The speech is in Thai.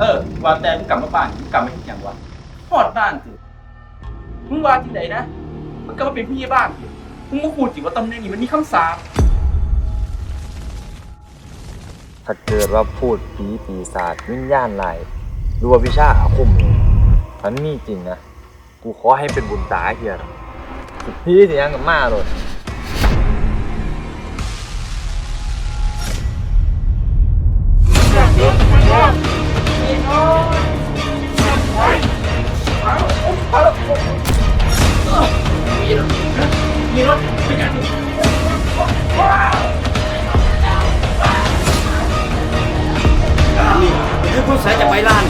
เออ ว่าแต่มึงกลับมาบ้านมึงกลับมาที่ยังวะหอดบ้านสิมึงว่าที่ไหนนะมึงก็มาเป็นพี่บ้านสิมึงก็พูดสิว่าตำแหน่งนี้มันมีคำสาปถ้าเกิดว่าพูดผีปีศาจวิญญาณลายหรือว่าวิชาอาคมนี่มันมีจริงนะ กูขอให้เป็นบุญตาเฮียสิพี่สิยังกับมาเลย มีรถเป็นอย่างนี้นี่คือคนสายจากใบลาน